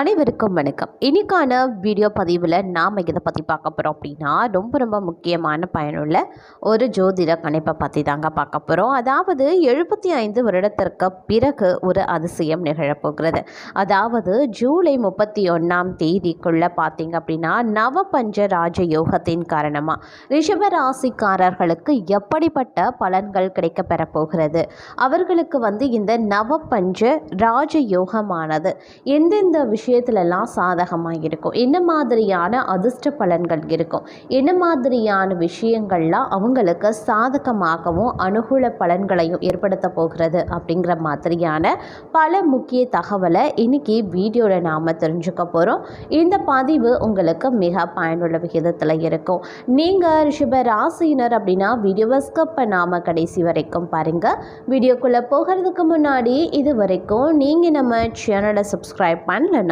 அனைவருக்கும் வணக்கம். இன்னைக்கான வீடியோ பதிவில் நாம் இதை பற்றி பார்க்க போகிறோம் அப்படின்னா ரொம்ப ரொம்ப முக்கியமான பயனுள்ள ஒரு ஜோதிட கணிப்பை பற்றி தாங்க பார்க்க போகிறோம் அதாவது எழுபத்தி ஐந்து வருடத்திற்கு பிறகு ஒரு அதிசயம் நிகழப்போகிறது. அதாவது ஜூலை முப்பத்தி ஒன்றாம் தேதிக்குள்ளே பார்த்தீங்க அப்படின்னா நவபஞ்ச ராஜ யோகத்தின் காரணமாக ரிஷபராசிக்காரர்களுக்கு எப்படிப்பட்ட பலன்கள் கிடைக்க பெறப்போகிறது? அவர்களுக்கு வந்து இந்த நவபஞ்ச ராஜ யோகமானது எந்தெந்த விஷயத்துலலாம் சாதகமாக இருக்கும் என்ன மாதிரியான அதிர்ஷ்ட பலன்கள் இருக்கும்? என்ன மாதிரியான விஷயங்கள்லாம் அவங்களுக்கு சாதகமாகவும் அனுகூல பலன்களையும் ஏற்படுத்த போகிறது அப்படிங்கிற மாதிரியான பல முக்கிய தகவலை இன்னைக்கு வீடியோவில் நாம் தெரிஞ்சுக்க போகிறோம் இந்த பதிவு உங்களுக்கு மிக பயனுள்ள விகிதத்தில் இருக்கும். நீங்கள் ரிஷப ராசியினர் அப்படின்னா வீடியோவை ஸ்கப்பை பண்ணாமல் கடைசி வரைக்கும் பாருங்கள் வீடியோக்குள்ளே போகிறதுக்கு முன்னாடி இது வரைக்கும் நீங்கள் நம்ம சேனலை சப்ஸ்கிரைப் பண்ணலன்னா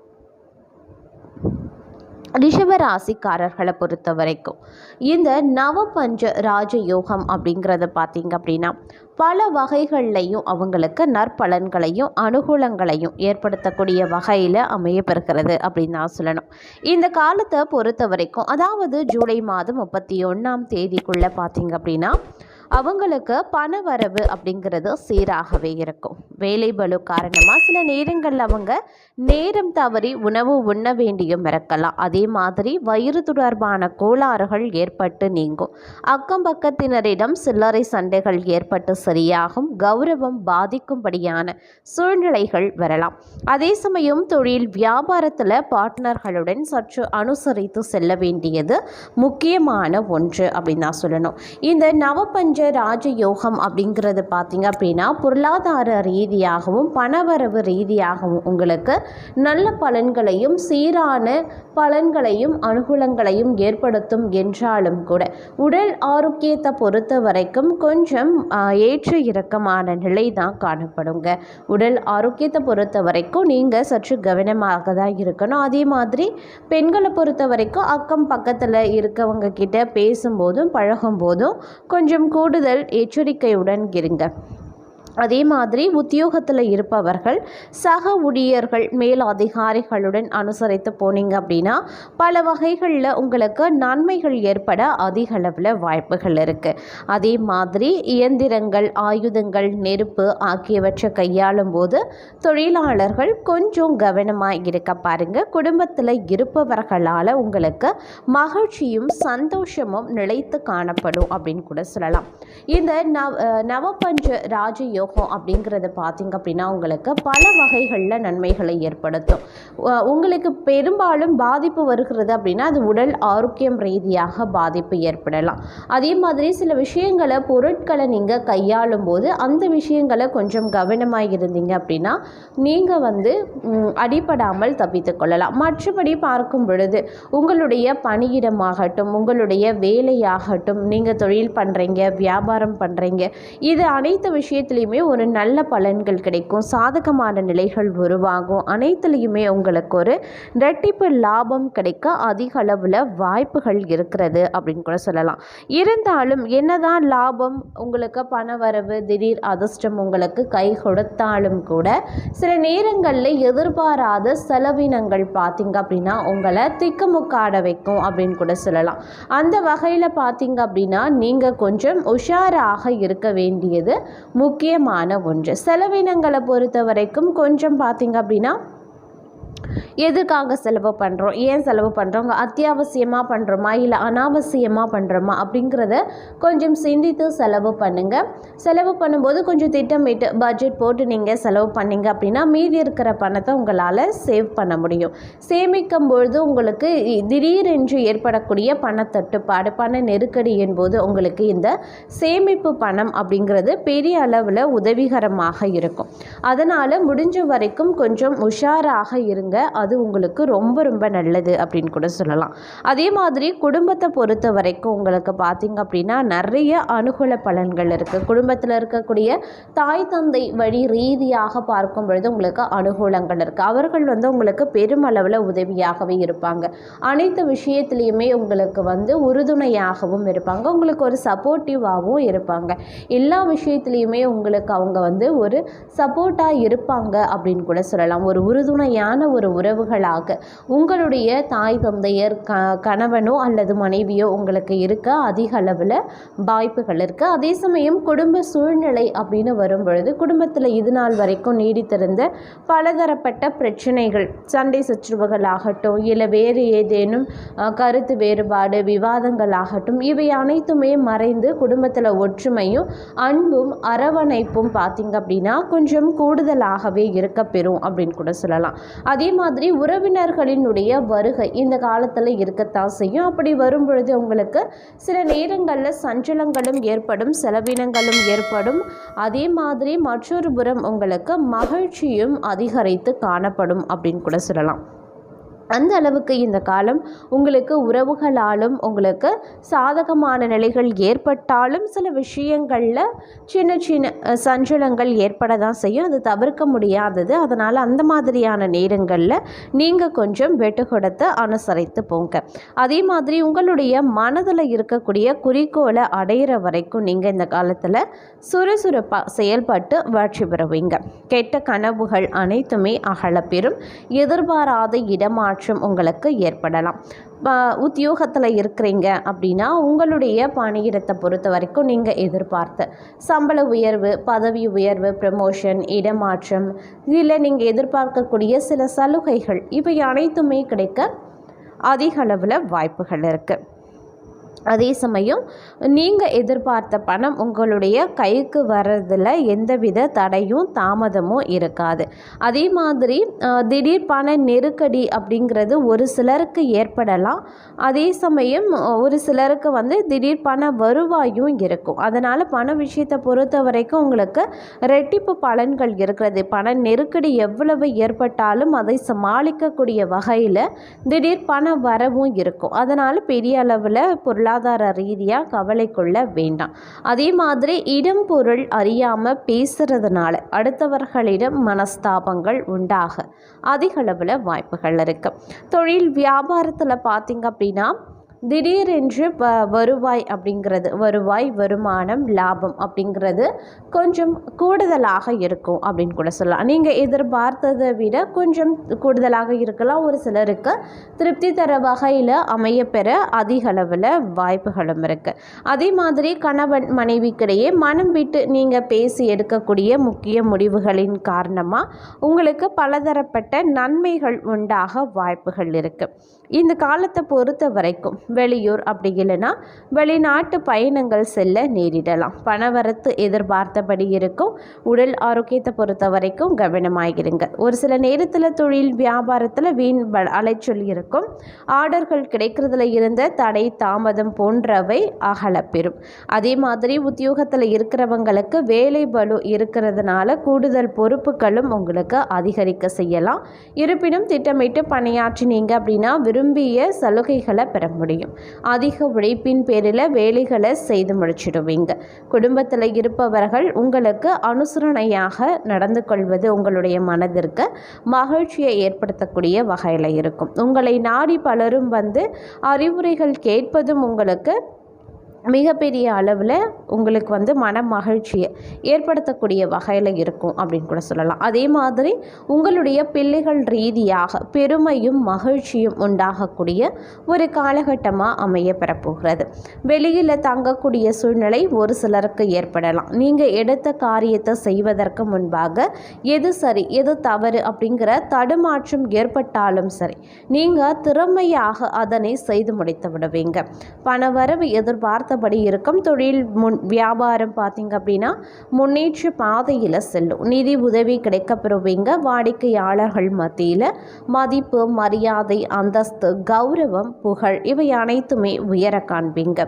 ரிஷபராசிக்காரர்களை பொறுத்த வரைக்கும் இந்த நவபஞ்ச ராஜயோகம் அப்படிங்கிறத பார்த்தீங்க அப்படின்னா பல வகைகள்லையும் அவங்களுக்கு நற்பலன்களையும் அனுகூலங்களையும் ஏற்படுத்தக்கூடிய வகையில் அமையப்பெறுகிறது அப்படின்னு தான் சொல்லணும். இந்த காலத்தை பொறுத்த வரைக்கும் அதாவது ஜூலை மாதம் முப்பத்தி ஒன்றாம் தேதிக்குள்ளே பார்த்தீங்க அப்படின்னா அவங்களுக்கு பண வரவு அப்படிங்கிறது சீராகவே இருக்கும். வேலை பலு காரணமாக சில நேரங்களில் அவங்க நேரம் தவறி உணவு உண்ண வேண்டியும் இருக்கலாம். அதே மாதிரி வயிறு தொடர்பான கோளாறுகள் ஏற்பட்டு நீங்கும். அக்கம் பக்கத்தினரிடம் சில்லறை சண்டைகள் ஏற்பட்டு சரியாகும். கௌரவம் பாதிக்கும்படியான சூழ்நிலைகள் வரலாம். அதே சமயம் தொழில் வியாபாரத்தில் பார்ட்னர்களுடன் சற்று அனுசரித்து செல்ல வேண்டியது முக்கியமான ஒன்று அப்படின்னு தான் சொல்லணும். இந்த நவபஞ்ச ராஜயோகம் அப்படிங்கிறது பார்த்தீங்க அப்படின்னா பொருளாதார ரீதியாகவும் பணவரவு ரீதியாகவும் உங்களுக்கு நல்ல பலன்களையும் சீரான பலன்களையும் அனுகூலங்களையும் ஏற்படுத்தும் என்றாலும் கூட உடல் ஆரோக்கியத்தை பொறுத்த வரைக்கும் கொஞ்சம் ஏற்று ஏற்ற இறக்கமான நிலை தான் காணப்படுங்க. உடல் ஆரோக்கியத்தை பொறுத்த வரைக்கும் நீங்கள் சற்று கவனமாக தான் இருக்கணும். அதே மாதிரி பெண்களை பொறுத்த வரைக்கும் அக்கம் பக்கத்தில் இருக்கவங்க கிட்ட பேசும்போதும் பழகும்போதும் கொஞ்சம் கூட கூடுதல் எச்சரிக்கையுடன் இருங்க. அதே மாதிரி உத்தியோகத்தில் இருப்பவர்கள் சக ஊழியர்கள் மேல் அதிகாரிகளுடன் அனுசரித்து போனீங்க அப்படின்னா பல வகைகளில் உங்களுக்கு நன்மைகள் ஏற்பட அதிக அளவில் வாய்ப்புகள் இருக்குது அதே மாதிரி இயந்திரங்கள் ஆயுதங்கள் நெருப்பு ஆகியவற்றை கையாளும் போது தொழிலாளர்கள் கொஞ்சம் கவனமாக இருக்க பாருங்கள் குடும்பத்தில் இருப்பவர்களால் உங்களுக்கு மகிழ்ச்சியும் சந்தோஷமும் நிலைத்து காணப்படும் அப்படின்னு கூட சொல்லலாம். இந்த நவ நவபஞ்ச நவபஞ்ச யோகம் அப்படிங்கிறத பார்த்தீங்க அப்படின்னா உங்களுக்கு பல வகைகளில் நன்மைகளை ஏற்படுத்தும். உங்களுக்கு பெரும்பாலும் பாதிப்பு வருகிறது அப்படின்னா அது உடல் ஆரோக்கியம் ரீதியாக பாதிப்பு ஏற்படலாம். அதே மாதிரி சில விஷயங்களை பொருட்களை நீங்கள் கையாளும் போது அந்த விஷயங்களை கொஞ்சம் கவனமாக இருந்தீங்க அப்படின்னா நீங்கள் வந்து அடிபடாமல் தப்பித்து கொள்ளலாம். மற்றபடி பார்க்கும் பொழுது உங்களுடைய பணியிடமாகட்டும் உங்களுடைய வேலையாகட்டும் நீங்கள் தொழில் பண்ணுறீங்க வியாபாரம் பண்ணுறீங்க இது அனைத்து விஷயத்துலையுமே ஒரு நல்ல பலன்கள் கிடைக்கும். சாதகமான நிலைகள் உருவாகும். அனைத்துலேயுமே உங்களுக்கு ஒரு ரெட்டிப்பு லாபம் கிடைக்க அதிக அளவில் வாய்ப்புகள் இருக்கிறது அப்படின்னு கூட சொல்லலாம். இருந்தாலும் என்னதான் லாபம்? உங்களுக்கு பண வரவு திடீர் அதிர்ஷ்டம் உங்களுக்கு கை கொடுத்தாலும் கூட சில நேரங்களில் எதிர்பாராத செலவினங்கள் பார்த்தீங்க அப்படின்னா உங்களை திக்குமுக்காட வைக்கும் அப்படின்னு கூட சொல்லலாம். அந்த வகையில் பார்த்தீங்க அப்படின்னா நீங்கள் கொஞ்சம் உஷாராக இருக்க வேண்டியது முக்கியம். முக்கியமான ஒன்று. செலவினங்களை பொறுத்த வரைக்கும் கொஞ்சம் பார்த்தீங்க அப்படின்னா எதுக்காக செலவு பண்ணுறோம் ஏன் செலவு பண்ணுறோம் அத்தியாவசியமாக பண்ணுறோமா இல்லை அனாவசியமாக பண்ணுறோமா அப்படிங்கிறத கொஞ்சம் சிந்தித்து செலவு பண்ணுங்கள் செலவு பண்ணும்போது கொஞ்சம் திட்டமிட்டு பட்ஜெட் போட்டு நீங்கள் செலவு பண்ணிங்க அப்படின்னா மீதி இருக்கிற பணத்தை உங்களால் சேவ் பண்ண முடியும். சேமிக்கும் பொழுது உங்களுக்கு திடீரென்று ஏற்படக்கூடிய பணத்தட்டுப்பாடு பண நெருக்கடி என்போது உங்களுக்கு இந்த சேமிப்பு பணம் அப்படிங்கிறது பெரிய அளவில் உதவிகரமாக இருக்கும். அதனால் முடிஞ்ச வரைக்கும் கொஞ்சம் உஷாராக இருங்க. அது உங்களுக்கு ரொம்ப ரொம்ப நல்லது அப்படின்னு கூட சொல்லலாம். அதே மாதிரி குடும்பத்தை பொறுத்த வரைக்கும் உங்களுக்கு பார்த்திங்க அப்படின்னா நிறைய அனுகூல பலன்கள் இருக்குது குடும்பத்தில் இருக்கக்கூடிய தாய் தந்தை வழி ரீதியாக பார்க்கும் பொழுது உங்களுக்கு அனுகூலங்கள் இருக்குது அவர்கள் வந்து உங்களுக்கு பெருமளவில் உதவியாகவே இருப்பாங்க. அனைத்து விஷயத்துலேயுமே உங்களுக்கு வந்து உறுதுணையாகவும் இருப்பாங்க. உங்களுக்கு ஒரு சப்போர்ட்டிவாகவும் இருப்பாங்க. எல்லா விஷயத்துலேயுமே உங்களுக்கு அவங்க வந்து ஒரு சப்போர்ட்டாக இருப்பாங்க அப்படின்னு கூட சொல்லலாம். ஒரு உறுதுணையான ஒரு உறவுகளாக. உங்களுடைய தாய் தந்தையர் க கணவனோ அல்லது மனைவியோ உங்களுக்கு இருக்க அதிக அளவில் வாய்ப்புகள் இருக்குது அதே சமயம் குடும்ப சூழ்நிலை அப்படின்னு வரும் பொழுது குடும்பத்தில் இது நாள் வரைக்கும் நீடித்திருந்த பலதரப்பட்ட பிரச்சனைகள் சண்டை சச்சுரவுகள் ஆகட்டும் இல்லை வேறு ஏதேனும் கருத்து வேறுபாடு விவாதங்கள் ஆகட்டும் இவை அனைத்துமே மறைந்து குடும்பத்தில் ஒற்றுமையும் அன்பும் அரவணைப்பும் பார்த்திங்க அப்படின்னா கொஞ்சம் கூடுதலாகவே இருக்கப்பெறும் அப்படின்னு கூட சொல்லலாம். அதே மாதிரி உறவினர்களினுடைய வருகை இந்த காலத்தில் இருக்கத்தான் செய்யும். அப்படி வரும் பொழுது உங்களுக்கு சில நேரங்களில் சஞ்சலங்களும் ஏற்படும் செலவினங்களும் ஏற்படும். அதே மாதிரி மற்றொரு புறம் உங்களுக்கு மகிழ்ச்சியும் அதிகரித்து காணப்படும் அப்படின்னு கூட சொல்லலாம். அந்த அளவுக்கு இந்த காலம் உங்களுக்கு உறவுகளாலும் உங்களுக்கு சாதகமான நிலைகள் ஏற்பட்டாலும் சில விஷயங்களில் சின்ன சின்ன சஞ்சலங்கள் ஏற்பட தான் செய்யும். அது தவிர்க்க முடியாதது. அதனால் அந்த மாதிரியான நேரங்களில் நீங்கள் கொஞ்சம் வெட்டு கொடுத்து அனுசரித்து போங்க. அதே மாதிரி உங்களுடைய மனதில் இருக்கக்கூடிய குறிக்கோளை அடையிற வரைக்கும் நீங்கள் இந்த காலத்தில் சுறுசுறுப்பாக செயல்பட்டு வெற்றி பெறுவீங்க. கெட்ட கனவுகள் அனைத்துமே அகலப்பெறும். எதிர்பாராத மாற்றம் உங்களுக்கு ஏற்படலாம். உத்தியோகத்தில் இருக்கிறீங்க அப்படின்னா உங்களுடைய பணியிடத்தை பொறுத்த வரைக்கும் நீங்கள் எதிர்பார்த்த சம்பள உயர்வு பதவி உயர்வு ப்ரமோஷன் இடமாற்றம் இதில் நீங்கள் எதிர்பார்க்கக்கூடிய சில சலுகைகள் இவை அனைத்துமே கிடைக்க அதிக அளவில் வாய்ப்புகள் இருக்குது அதே சமயம் நீங்கள் எதிர்பார்த்த பணம் உங்களுடைய கைக்கு வர்றதில் எந்தவித தடையும் தாமதமும் இருக்காது. அதே மாதிரி திடீர் பண நெருக்கடி அப்படிங்கிறது ஒரு சிலருக்கு ஏற்படலாம். அதே சமயம் ஒரு சிலருக்கு வந்து திடீர் பண வருவாயும் இருக்கும். அதனால் பண விஷயத்தை பொறுத்த வரைக்கும் உங்களுக்கு ரெட்டிப்பு பலன்கள் இருக்கிறது. பண நெருக்கடி எவ்வளவு ஏற்பட்டாலும் அதை சமாளிக்கக்கூடிய வகையில் திடீர் பண வரவும் இருக்கும். அதனால் பெரிய அளவில் பொருளாதார ரீதியாக கவலை கொள்ள வேண்டாம். அதே மாதிரி இடம் பொருள் அறியாமல் பேசுறதுனால அடுத்தவர்களிடம் மனஸ்தாபங்கள் உண்டாக அதிகளவில் வாய்ப்புகள் இருக்குது தொழில் வியாபாரத்தில் பார்த்திங்க அப்படின்னா திடீரென்று வ வருவாய் அப்படிங்கிறது வருவாய் வருமானம் லாபம் அப்படிங்கிறது கொஞ்சம் கூடுதலாக இருக்கும் அப்படின்னு கூட சொல்லலாம். நீங்கள் எதிர்பார்த்ததை விட கொஞ்சம் கூடுதலாக இருக்கலாம். ஒரு சிலருக்கு திருப்தி தர வகையில் அமையப்பெற அதிக அளவில் வாய்ப்புகளும் இருக்குது அதே மாதிரி கணவன் மனைவிக்கிடையே மனம் விட்டு நீங்கள் பேசி எடுக்கக்கூடிய முக்கிய முடிவுகளின் காரணமாக உங்களுக்கு பலதரப்பட்ட நன்மைகள் உண்டாக வாய்ப்புகள் இருக்குது இந்த காலத்தை பொறுத்த வரைக்கும் வெளியூர் அப்படி இல்லைன்னா வெளிநாட்டு பயணங்கள் செல்ல நேரிடலாம். பணவரத்து எதிர்பார்த்தபடி இருக்கும். உடல் ஆரோக்கியத்தை பொறுத்த வரைக்கும் கவனமாகிருங்க ஒரு சில நேரத்தில் தொழில் வியாபாரத்தில் வீண் ப அலைச்சொல் இருக்கும். ஆர்டர்கள் கிடைக்கிறதுல இருந்த தடை தாமதம் போன்றவை அகலப்பெறும். அதே மாதிரி உத்தியோகத்தில் இருக்கிறவங்களுக்கு வேலை பலு இருக்கிறதுனால கூடுதல் பொறுப்புகளும் உங்களுக்கு அதிகரிக்க செய்யலாம். இருப்பினும் திட்டமிட்டு பணியாற்றினீங்க அப்படின்னா விரும்பிய சலுகைகளை பெற முடியும். அதிக உழைப்பின் பேரில் வேலைகளை செய்து முடிச்சிடுவீங்க. குடும்பத்தில் இருப்பவர்கள் உங்களுக்கு அனுசரணையாக நடந்து கொள்வது உங்களுடைய மனதிற்கு மகிழ்ச்சியை ஏற்படுத்தக்கூடிய வகையில் இருக்கும். உங்களை நாடி பலரும் வந்து அறிவுரைகள் கேட்பதும் உங்களுக்கு மிகப்பெரிய அளவில் உங்களுக்கு வந்து மன மகிழ்ச்சியை ஏற்படுத்தக்கூடிய வகையில் இருக்கும் அப்படின்னு கூட சொல்லலாம். அதே மாதிரி உங்களுடைய பிள்ளைகள் ரீதியாக பெருமையும் மகிழ்ச்சியும் உண்டாகக்கூடிய ஒரு காலகட்டமாக அமைய பெறப்போகிறது. வெளியில் தங்கக்கூடிய சூழ்நிலை ஒரு சிலருக்கு ஏற்படலாம். நீங்கள் எடுத்த காரியத்தை செய்வதற்கு முன்பாக எது சரி எது தவறு அப்படிங்கிற தடுமாற்றம் ஏற்பட்டாலும் சரி நீங்கள் திறமையாக அதனை செய்து முடித்து விடுவீங்க. பணவரவு எதிர்பார்த்து பார்த்தபடி இருக்கும். தொழில் முன் வியாபாரம் பார்த்தீங்க அப்படின்னா முன்னேற்ற பாதையில் செல்லும். நிதி உதவி கிடைக்கப்பெறுவீங்க. வாடிக்கையாளர்கள் மத்தியில் மதிப்பு மரியாதை அந்தஸ்து கௌரவம் புகழ் இவை அனைத்துமே உயர காண்பீங்க.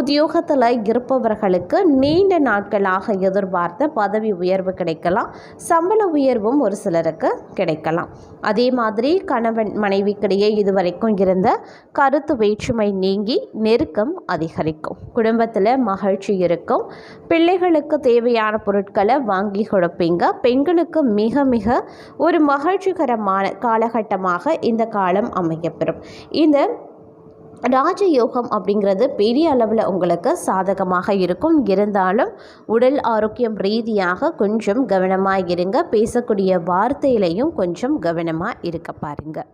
உத்தியோகத்தில் இருப்பவர்களுக்கு நீண்ட நாட்களாக எதிர்பார்த்த பதவி உயர்வு கிடைக்கலாம். சம்பள உயர்வும் ஒரு சிலருக்கு கிடைக்கலாம். அதே மாதிரி கணவன் மனைவிக்கிடையே இதுவரைக்கும் இருந்த கருத்து வேற்றுமை நீங்கி நெருக்கம் அதிகரிக்கும். குடும்பத்தில் மகிழ்ச்சி இருக்கும். பிள்ளைகளுக்கு தேவையான பொருட்களை வாங்கி கொடுப்பீங்க. பெண்களுக்கு மிக மிக ஒரு மகிழ்ச்சிகரமான காலகட்டமாக இந்த காலம் அமையப்பெறும். இந்த ராஜயோகம் அப்படிங்கிறது பெரிய அளவில் உங்களுக்கு சாதகமாக இருக்கும். இருந்தாலும் உடல் ஆரோக்கியம் ரீதியாக கொஞ்சம் கவனமாக இருங்க. பேசக்கூடிய வார்த்தையிலையும் கொஞ்சம் கவனமாக இருக்க பாருங்கள்